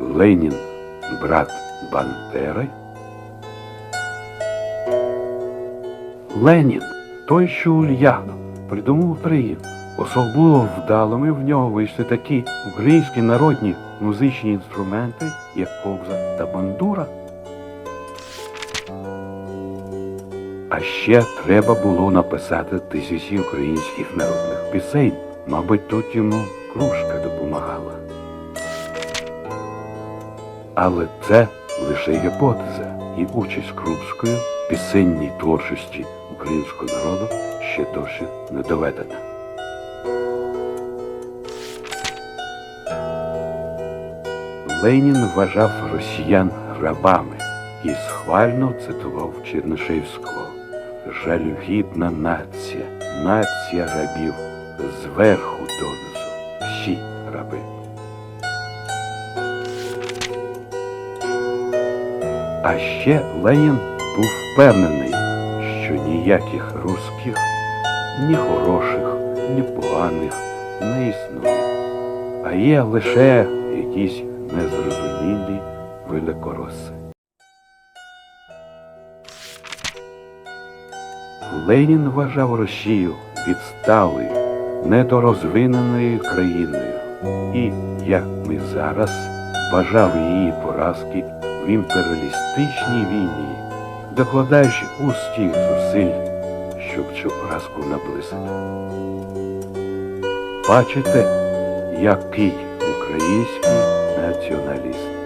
Ленін брат Бандери? Ленін, той, що Ульянов, придумав Україну. Особливо вдалими в нього вийшли такі українські народні музичні інструменти, як кобза та бандура. А ще треба було написати тисячі українських народних пісень. Мабуть, тут йому кружка допомагала. Але це лише гіпотеза, і участь Крупської в пісенній творчості українського народу ще досі не доведена. Ленін вважав росіян рабами і схвально цитував Чернишевського. Жалюгідна нація, нація рабів зверху донизу, всі раби. А ще Ленін був впевнений, що ніяких русських, ні хороших, ні поганих не існує, а є лише якісь незрозумілі великороси. Ленін вважав Росію відсталою, недорозвиненою країною і, як ми зараз, бажав її поразки в імперіалістичній війні, докладаючи усіх зусиль, щоб цю поразку наблизити. Бачите, який український націоналіст.